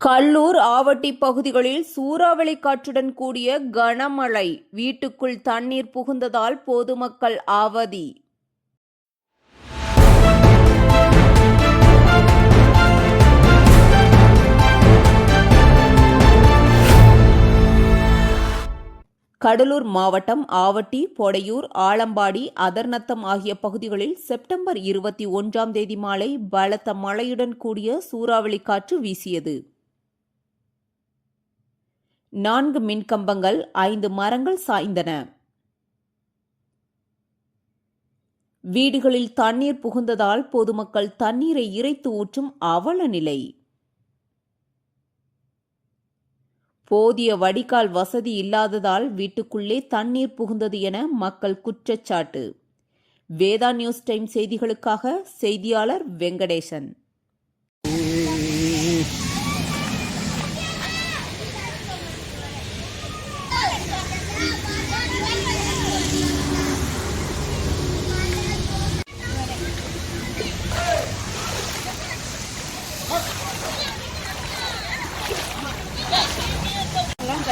கல்லூர் ஆவட்டி பகுதிகளில் சூறாவளி காற்றுடன் கூடிய கனமழை. வீட்டுக்குள் தண்ணீர் புகுந்ததால் பொதுமக்கள் அவதி. கடலூர் மாவட்டம் ஆவட்டி பொடையூர் ஆலம்பாடி அதர்நத்தம் ஆகிய பகுதிகளில் செப்டம்பர் இருபத்தி ஒன்றாம் தேதி மாலை பலத்த மழையுடன் கூடிய சூறாவளி காற்று வீசியது. நான்கு மின்கம்பங்கள் ஐந்து மரங்கள் சாய்ந்தன. வீடுகளில் தண்ணீர் புகுந்ததால் பொதுமக்கள் தண்ணீரை இறைத்து ஊற்றும் அவல நிலை. போதிய வடிகால் வசதி இல்லாததால் வீட்டுக்குள்ளே தண்ணீர் புகுந்தது என மக்கள் குற்றச்சாட்டு. வேதா நியூஸ் டைம் செய்திகளுக்காக செய்தியாளர் வெங்கடேசன்.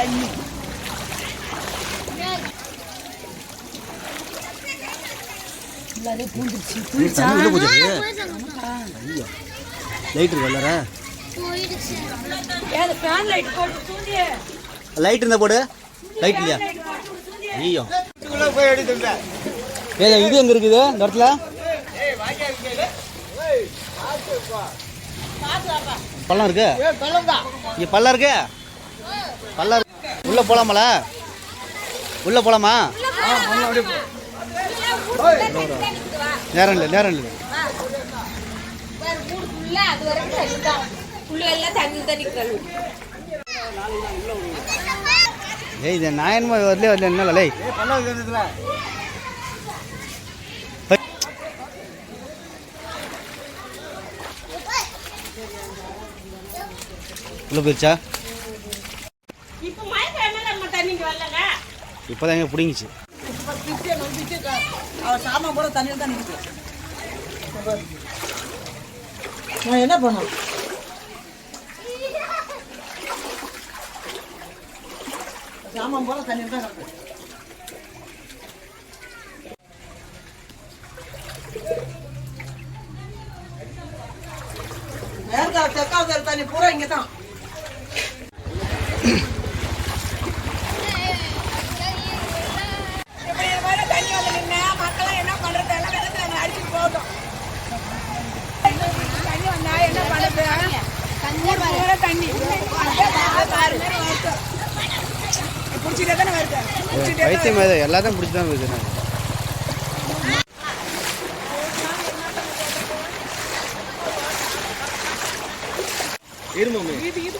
தண்ணி லைட் இருக்கு லைட் இருந்தா போடு. லைட் இல்லையா? ஐயோ. ஏ இது எங்க இருக்குது? இந்த இடத்துல? பள்ளம் இருக்கு? இங்க பள்ளம் இருக்கு? பள்ளம் இருக்கு. உள்ளே போகலாமல உள்ளே போகலாமா நேரம் இல்லை நேரம் இல்லை ஏய் இது நாயன்மா வரல வரல என்ன லை உள்ள போயிருச்சா? இப்போதான் எங்க பிடிங்கிச்சு. அவர் சாமான் போட தண்ணியில் தான் நிற்கும் நான் என்ன பண்ணோம் சாமான் போல தண்ணியில் தான் கிடக்கு. மேற்காவது தெற்காவது தண்ணி பூரா இங்கே தான் வைத்தியம் எல்லாத்தையும் பிடிச்சி தான் இருமாமே இது இது